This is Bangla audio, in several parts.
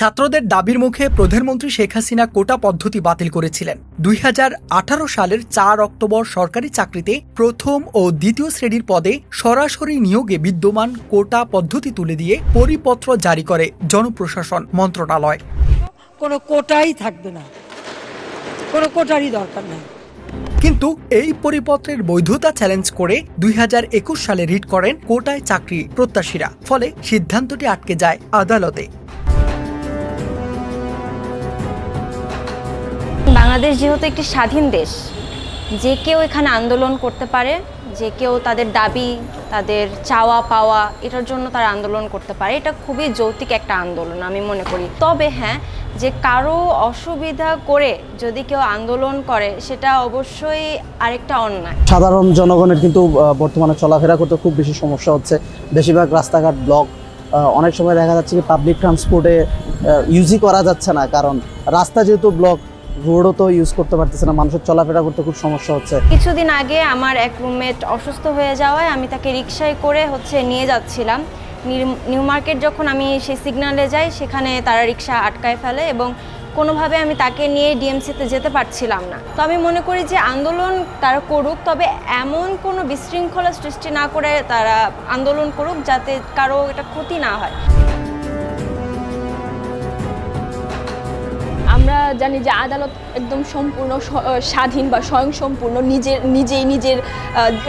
ছাত্রদের দাবির মুখে প্রধানমন্ত্রী শেখ হাসিনা কোটা পদ্ধতি বাতিল করেছিলেন। দুই হাজার আঠারো সালের চার অক্টোবর সরকারি চাকরিতে প্রথম ও দ্বিতীয় শ্রেণির পদে সরাসরি নিয়োগে বিদ্যমান কোটা পদ্ধতি তুলে দিয়ে পরিপত্র জারি করে জনপ্রশাসন মন্ত্রণালয়। কোনো কোটাই থাকবে না। কোনো কোটারই দরকার নাই। কিন্তু এই পরিপত্রের বৈধতা চ্যালেঞ্জ করে দুই হাজার একুশ সালে রিট করেন কোটায় চাকরি প্রত্যাশীরা। ফলে সিদ্ধান্তটি আটকে যায় আদালতে। বাংলাদেশ যেহেতু একটি স্বাধীন দেশ, যে কেউ এখানে আন্দোলন করতে পারে, যে কেউ তাদের দাবি, তাদের চাওয়া পাওয়া, এটার জন্য তারা আন্দোলন করতে পারে। এটা খুবই যৌক্তিক একটা আন্দোলন, আমি মনে করি। তবে হ্যাঁ যে কারও অসুবিধা করে যদি কেউ আন্দোলন করে, সেটা অবশ্যই আরেকটা অন্যায়। সাধারণ জনগণের কিন্তু বর্তমানে চলাফেরা করতে খুব বেশি সমস্যা হচ্ছে। বেশিরভাগ রাস্তাঘাট ব্লক অনেক সময় দেখা যাচ্ছে কি পাবলিক ট্রান্সপোর্টে ইউজই করা যাচ্ছে না। কারণ রাস্তা যেহেতু ব্লক রোডও তো ইউজ করতে পারতেছে না, মানুষের চলাফেরা করতে খুব সমস্যা হচ্ছে। কিছুদিন আগে আমার এক রুমমেট অসুস্থ হয়ে যাওয়ায় আমি তাকে রিক্সায় করে হচ্ছে নিয়ে যাচ্ছিলাম। নিউ- মার্কেট যখন আমি সেই সিগনালে যাই, সেখানে তারা রিক্সা আটকায় ফেলে এবং কোনোভাবে আমি তাকে নিয়ে ডিএমসিতে যেতে পারছিলাম না। তো আমি মনে করি যে আন্দোলন তারা করুক, তবে এমন কোনো বিশৃঙ্খলা সৃষ্টি না করে তারা আন্দোলন করুক যাতে কারও এটা ক্ষতি না হয়। আমরা জানি যে আদালত একদম সম্পূর্ণ স্বাধীন বা স্বয়ংসম্পূর্ণ নিজের নিজেই নিজের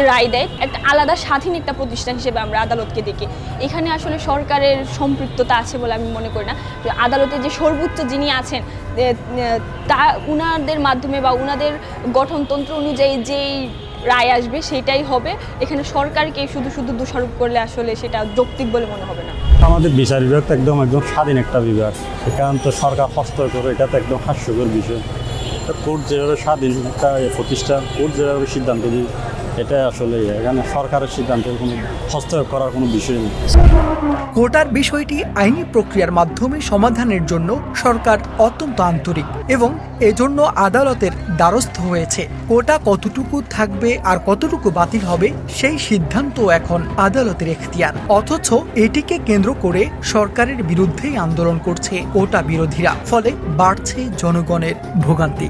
রায় দেয়। একটা আলাদা স্বাধীন একটা প্রতিষ্ঠান হিসেবে আমরা আদালতকে দেখি। এখানে আসলে সরকারের সম্পৃক্ততা আছে বলে আমি মনে করি না। আদালতে যে সর্বোচ্চ যিনি আছেন তা উনাদের মাধ্যমে বা উনাদের গঠনতন্ত্র অনুযায়ী যেই রায় আসবে সেটাই হবে। এখানে সরকারকে শুধু শুধু দোষারোপ করলে আসলে সেটা যৌক্তিক বলে মনে হবে না। আমাদের বিচার বিভাগ তো একদম একদম স্বাধীন একটা বিভাগ। সেখান তো সরকার হস্তক্ষেপ এটা তো একদম হাস্যকর বিষয়। কোর্ট যেভাবে স্বাধীন একটা প্রতিষ্ঠান কোর্ট যেভাবে সিদ্ধান্ত দিই এটা আসলে এখানে সরকারের সিদ্ধান্তের কোনো হস্তক্ষেপ করার কোনো বিষয় নেই। কোটার বিষয়টি আইনি প্রক্রিয়ার মাধ্যমে সমাধানের জন্য সরকার অত্যন্ত আন্তরিক এবং এজন্য আদালতের দ্বারস্থ হয়েছে। কোটা কতটুকু থাকবে আর কতটুকু বাতিল হবে সেই সিদ্ধান্ত এখন আদালতের এখতিয়ার। অথচ এটিকে কেন্দ্র করে সরকারের বিরুদ্ধেই আন্দোলন করছে কোটা বিরোধীরা। ফলে বাড়ছে জনগণের ভোগান্তি।